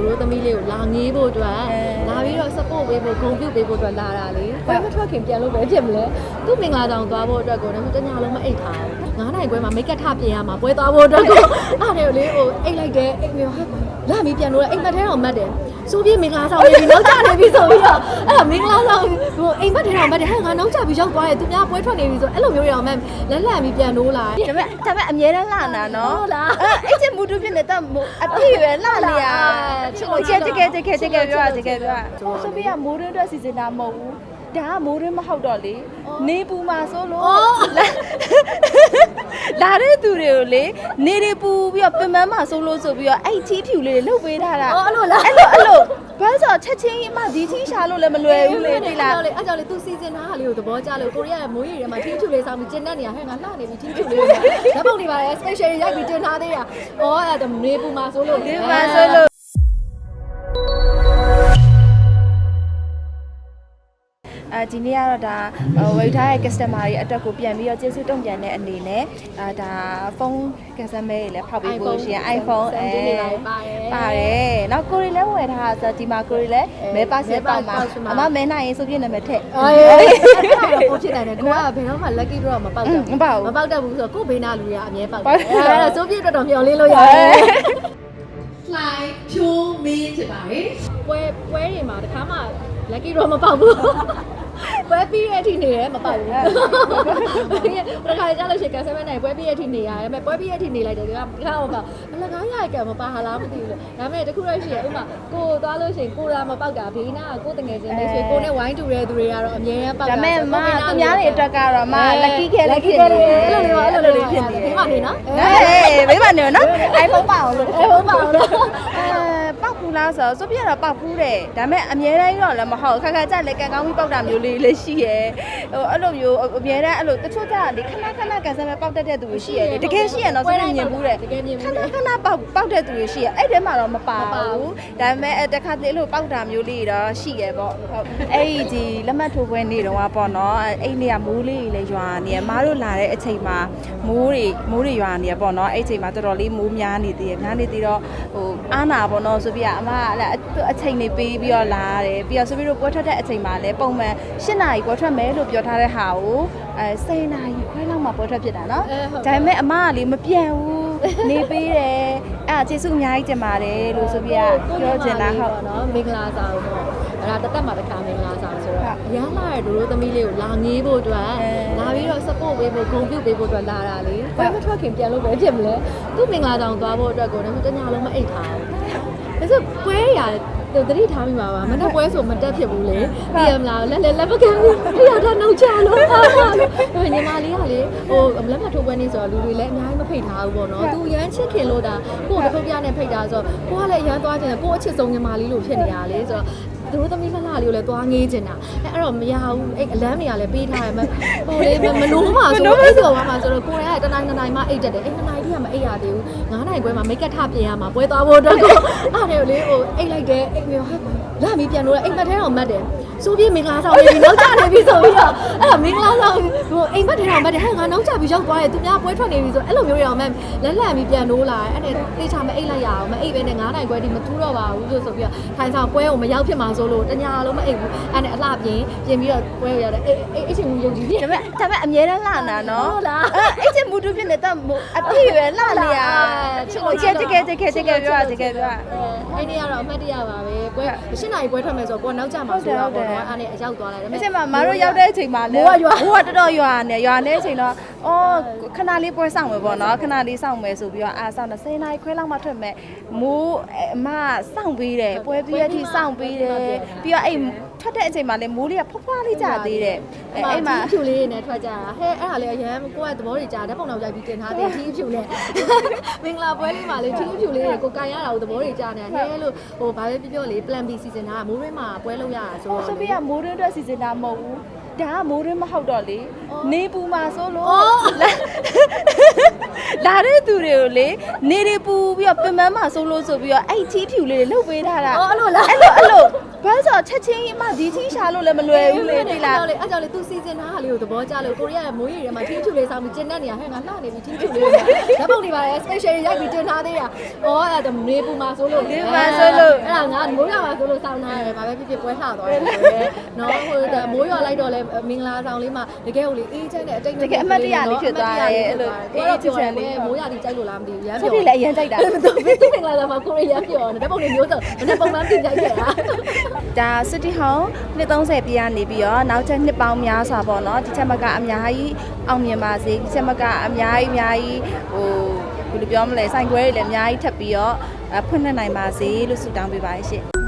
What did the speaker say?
ဒိုတို့သမီးလေးကိုလာငေးဖို့အတွက်လာပြီးတော့ support ပေးဖို့ဂုဏ်ပြုပေးဖို့အတွက်လာတာလေပွဲမထွက်ခင်ပြန်လို့ပဲဖြစ်မလဲသူ့မင်္ဂလာဆောင်သွားဖို့အတွက်ကိုလည်းတညလုံးမအိတ်ထားဘူး9နိုင်ခွဲမှာမိတ်ကပ်ထပြင်ရမှာပွဲသွားဖို့အတွက်ကိုအားတယ်လေဟိုအိတ်လိုက်တယ်အိတ်မျိုးဟာလာမီပြန်လို့အိမ်မက်ထဲတော့မတ်တယ်စိုးပြေမင်္ဂလာဆောင်နေပြီနောက်ကျနေပြီဆိုပြီးတော့အဲ့ဒါမင်္ဂလာဆောင်ဟိုအိမ်မက်ထဲတော့မတ်တယ်ဟဲ့ငါနောက်ကျပြီးရောက်သွားတယ်သူများပွဲထွက်နေပြီဆိုအဲ့လိုမျိုးရအောင်မလက်လက်ပြီးပြန်လို့လာဒါပေမဲ့ဒါပေမဲ့အမြဲတမ်းလာနာနော်ဟုတ်လားအဲ့အဲ့ချင်မူတူဖြစ်နေတဲ့မို့အပြည့်ရွယ်လာနေရချစ်ဟိုလို့ချချစ်စ်တလို့ကယ်တကယ်တကယ်ပြောတကယ်ပြောချစ်လို့ဆိုပြီးကမိုးရင်းအတွက်စီစဉ်တာမဟုတ်ဘူးဒါကမိုးရင်းမဟုတ်တော့လေနေပူမှာဆိုလို့အော်လာလာတဲ့သူတွေကိုလေနေတွေပူပြီးတော့ပင်ပန်းမှာဆိုလို့ဆိုပြီးတော့အဲ့ချီးဖြူလေးတွေလှုပ်ပေးထားတာအော်အဲ့လိုလားအဲ့လိုအဲ့လိုဘာလို့ဆိုတော့ချက်ချင်းအမဒီချီးရှာလို့လည်းမလွယ်ဘူးလေဒီလားအဲ့ကြောင့်လေသူစီစဉ်ထားတာလေးကိုသဘောကျလို့ကိုရီးယားရဲ့မိုးရီထဲမှာထင်းချူလေးစောင်းပြီးကျင်းတဲ့နေရာဟဲ့ငါလှနေပြီထင်းချူလေးဓာတ်ပုံတွေပါလေ special ရိုက်ပြီးတင်ထားသေးတာ။အော်အဲ့ဒါနေပူမှာဆိုလို့ဒီမှာဆိုလို့ ဒီနေ့ကတော့ဒါဝေထားရဲ့ customer တွေအတွက်ကိုပြန်ပြီးတော့ကျေးဇူးတုံ့ပြန်တဲ့အနေနဲ့အာဒါဖုန်း customer တွေလည်းဖောက်ပေးဖို့ရှင် iPhone အဲ17တွေပါတယ်ပါတယ်နောက်ကိုရီလည်းဝယ်ထားတာဆိုတော့ဒီမှာကိုရီလည်းမဲပါစစ်ပေါက်မှာအမမဲနိုင်ရင်ဆိုပြည့်နာမည်ထည့်အေးအဲ့ဒါတော့ပိုဖြစ်နိုင်တယ်ကိုကဘယ်တော့မှ lucky draw မပေါက်တော့မပေါက်ဘူးမပေါက်တတ်ဘူးဆိုတော့ကိုဘေးနာလူတွေကအမြဲပေါက်ပေါက်တယ်အဲ့ဒါဆိုပြည့်တော်တော်မျောလင်းလို့ရတယ် fly ဖြိုးမင်းဖြစ်ပါတယ်ပွဲပွဲတွေမှာတခါမှ lucky draw မပေါက်ဘူး ပွဲပြီးတဲ့အထိနေရဲမပေါက်ဘူးပထခါကြလို့ရှိရင်ကန်ဆယ်မဲ့နိုင်ပွဲပြီးတဲ့အထိနေရတယ်ဒါပေမဲ့ပွဲပြီးတဲ့အထိနေလိုက်တယ်ကဒီကောင်မပေါက်အလကားရရကံမပါဟာလားမသိဘူးလေဒါပေမဲ့တခုတော့ရှိရဥမာကိုသွားလို့ရှိရင်ကိုရာမပေါက်တာဘေးနာကိုတငယ်ချင်းလေးဆိုကိုနဲ့ဝိုင်းတူတဲ့သူတွေကတော့အမြဲတမ်းပေါက်ဒါတာမဲ့မသူများတွေအတွက်ကတော့မ lucky ခဲလက် lucky ကီခဲခဲလေးအဲ့လိုလေးပါအဲ့လိုလေးဖြစ်နေဘေးမှာနေနော်အေးဘေးမှာနေနော် iPhone ပါအောင်လို့အဲ့ဟုတ်ပါတော့အဲပောက် ဘူးလားဆိုတော့ဆိုပြတော့ပောက်ဘူးတယ်ဒါပေမဲ့အမြဲတမ်းတော့လည်းမဟုတ်ခါခါကြလည်းကန်ကောင်းပြီးပောက်တာမျိုးလေးလည်းရှိရယ်ဟိုအဲ့လိုမျိုးအမြဲတမ်းအဲ့လိုတချို့ကြလေခဏခဏကန်ဆယ်မဲ့ပောက်တတ်တဲ့သူတွေရှိရယ်လေတကယ်ရှိရယ်တော့ဆိုရင်မြင်ဘူးတယ်တကယ်မြင်ခဘူးဏလေခဏပောက်ပောက်တဲ့သူတွေရှိရယ်အဲ့ထဲမှာတော့မပါမပါဘူးဘူးဒါပေမဲ့အဲတခါတလေအဲ့လိုပောက်တာမျိုးလေးတော့ရှိရယ်ပေါ့ဟုတ်အဲ့ဒီဒီလက်မှတ်ထိုးပွဲနေ့တုန်းကပေါ့နော်အဲ့နေ့ကမိုးလေးလည်းရွာနေရယ်မားတို့လာတဲ့အချိန်မှာမိုးတွေမိုးတွေရွာနေရယ်ပေါ့နော်အဲ့အချိန်မှာတော်တော်လေးမိုးများနေသေးရယ်များနေသေးတော့ဟိုအားနာပေါ့နော်ဆိုပြီးအမကအဲ့အချိန်နေပေးပြီးတော့လာရတယ်ပြီးတော့ဆိုပြီးတော့ပွဲထွက်တဲ့အချိန်မှာလည်းပုံမှန်၈နာရီပွဲထွက်မယ်လို့ပြောထားတဲ့ဟာကိုအဲ10နာရီခွဲလောက်မှပွဲထွက်ဖြစ်တာနော်အဲဟုတ်ဒါပေမဲ့အမကလေမပြန်ဘူးနေပေးတယ်အဲ့ဒါကျေးဇူးအများကြီးတင်ပါတယ်လို့ဆိုပြီးပြောချင်တာဟုတ်နော်မင်္ဂလာဆောင်ပေါ့အဲ့ ဒါတသက်မှာတစ်ခါမင်္ဂလာဆောင်ဆိုတော့ရမ်းလာတဲ့ဒိုတို့သမီးလေးကိုလာငေးဖို့အတွက်လာပြီးတော့ support ပေးဖို့ဂုဏ်ပြုပေးဖို့အတွက်လာတာလေပွဲမထွက်ခင်ပြန်လို့ပဲဖြစ်မလဲသူ့မင်္ဂလာဆောင်သွားဖို့အတွက်ကိုလည်းတညလုံးမအိတ်ထားဘူးဒါဆိုပွဲရသူတတိထားမိပါပါမနေ့ပွဲဆိုမတက်ဖြစ်ဘူးလေသိရမလားလက်လက်လက်ပကံပြရတာနှုတ်ချလို့ဟာလို့ညီမလေးကလေဟိုလက်မထိုးပွဲနေဆိုတော့လူတွေလည်းအများကြီးမဖိတ်ထားဘူးပေါ့နော်သူရမ်းချစ်ခင်လို့ဒါကိုယ်တစ်ခုပြနဲ့ဖိတ်တာဆိုတော့ကိုကလည်းရမ်းသွားခြင်းကိုအချစ်ဆုံးညီမလေးလို့ဖြစ်နေရလေဆိုတော့ သူတို့သမီးမလှလေးကိုလည်းသွားငေးချင်တာအဲအဲ့တော့မရဘူးအဲ့အလန်းတွေကလည်းပေးထားရမဟိုလေမလို့မှာဆိုတော့အဲ့ဒီကောင်မှာဆိုတော့ကိုယ်ကတနိုင်တနိုင်မှအိတ်တက်တယ်အဲ့တနိုင်တည်းကမအိတ်ရသေးဘူး9နိုင်ခွဲမှာမိတ်ကပ်ထပြင်ရမှာပွဲသွားဖို့အတွက်ကိုအဲ့ဒါလေဟိုအိတ်လိုက်တယ်အိတ်မျိုးဟာလာမီပြန်လို့အိမ်မက်ထဲတော့မတ်တယ် စိုးပြေမင်္ဂလာဆောင်နေပြီနောက်ကျနေပြီဆိုပြီးတော့အဲ့ဒါမင်္ဂလာဆောင်ဟိုအိမ်မက်ထဲတော့မတ်တယ်ဟဲ့ငါနောက်ကျပြီးရောက်သွားတယ်သူများပွဲထွက်နေပြီဆိုအဲ့လိုမျိုးရအောင်မလက်လက်ပြီးပြန်လို့လာအဲ့ဒါတေချာမအိတ်လိုက်ရအောင်မအိတ်ပဲနဲ့9နိုင်ခွဲဒီမထူးတော့ပါဘူးလို့ဆိုပြီးတော့ထိုင်ဆောင်ပွဲကိုမရောက်ဖြစ်မှာဆိုလို့တညာလုံးမအိတ်ဘူးအဲ့ဒါအလှပြင်ပြင်ပြီးတော့ပွဲကိုရတယ်အေးအေးအချင်းကိုယုံကြည်ပြဒါပေမဲ့ဒါပေမဲ့အမြဲတမ်းလာနာနော်ဟုတ်လားအဲအဲ့ချင်မူတူဖြစ်နေတဲ့မို့အပြည့်ရွယ်လာနေရဟိုချစ်တကယ်တကယ်တကယ်ပြောတကယ်ပြောအဲ့ဒီကတော့အမှတ်တရပါပဲပွဲရှင်းနိုင်ပွဲထွက်မယ်ဆိုတော့ကိုနောက်ကျမှာဆိုတော့ပေါ့နော်အဲ့နဲ့အရောက်သွားလိုက်တယ်အချိန်မှာမတို့ရောက်တဲ့အချိန်မှာလည်းမိုးကရွာမိုးကတော်တော်ရွာနေရွာနေတဲ့အချိန်တော့အော်ခဏလေးပွဲဆောင်မယ်ပေါ့နော်ခဏလေးဆောင်မယ်ဆိုပြီးတော့အာဆောင်တော့10နာရီခွဲလောက်မှထွက်မယ်မိုးအမစောင့်ပေးတယ်ပွဲပြီးတဲ့အထိစောင့်ပေးတယ်ပြီးတော့အဲ့ ထွက်တဲ့အချိန်မှာလည်းမိုးလေးကဖွားဖွားလေးကျသေးတယ်အဲ့အဲ့မှာဖြူလေးနဲ့ထွက်ကြတာဟဲ့အဲ့ဒါလေးအရန်ကိုကသဘောတွေကြားဓာတ်ပုံတော့ရိုက်ပြီးတင်ထားတယ်ထီးဖြူနဲ့မင်္ဂလာပွဲလေးမှာလေထီးဖြူလေးတွေကိုကန်ရတာကိုသဘောတွေကြားနေတာဟဲ့လို့ဟိုဘာပဲပြောပြောလေ plan B စီစဉ်တာမိုးရင်းမှာပွဲလုပ်ရတာဆိုတော့ဆိုပြီးကမိုးရင်းအတွက်စီစဉ်တာမဟုတ်ဘူးဒါကမိုးရင်းမဟုတ်တော့လေနေပူမှာဆိုလို့အော်လာလာတဲ့သူတွေကိုလေနေတွေပူပြီးတော့ပင်ပန်းမှာဆိုလို့ဆိုပြီးတော့အဲ့ချီးဖြူလေးတွေလှုပ်ပေးထားတာအော်အဲ့လိုလားအဲ့လိုအဲ့လို ဘာလို့ဆိုတော့ချက်ချင်းမှဒီချင်းရှာလို့လည်းမလွယ်ဘူးလေဒီလားအဲ့ကြောင့်လေသူစီစဉ်ထားတာလေးကိုသဘောကျလို့ကိုရီးယားရဲ့မိုးရီထဲမှာချင်းချူလေးစောင်းပြီးကျင်းတဲ့နေရာဟဲ့ငါလှနေပြီချင်းချူလေးဓာတ်ပုံတွေပါလေ special ရိုက်ပြီးတင်ထားသေးတာ။အော်အဲ့ဒါနေပူမှာဆိုလို့အဲ့ဒါငါမိုးရွာမှာဆိုလို့စောင်းထားရတယ်ဘာပဲဖြစ်ဖြစ်ပွဲလှသွားတယ်နော်ဟိုမိုးရွာလိုက်တော့လဲမင်္ဂလာဆောင်လေးမှာတကယ်ကိုလေအေးချမ်းတဲ့အတိတ်ကိုပြောမိုးရွာဒီကြိုက်လို့လားမသိဘူးရမ်းဆက်ပြောပြီးလည်းအရင်ကြိုက်တာအဲ့တော့ဘယ်သူမင်္ဂလာဆောင်မှာကိုရီးယားပြောတယ်ဓာတ်ပုံတွေမျိုးစုံမနေ့ပုံမှန်ပြင်ကြိုက်ခဲ့တာဒါ City Hall နှစ်30ပြည့်ကနေပြီးတော့နောက်ထပ်နှစ်ပေါင်းများစွာပေါ့နော်ဒီချက်မကအများကြီးအောင်မြင်ပါစေဒီချက်မကအများကြီးအများကြီးဟိုဘယ်လိုပြောမလဲစိုင်ခွဲတွေလည်းအများကြီးထပ်ပြီးတော့အဖွင့်လှစ်နိုင်ပါစေလို့ဆုတောင်းပေးပါရရှင်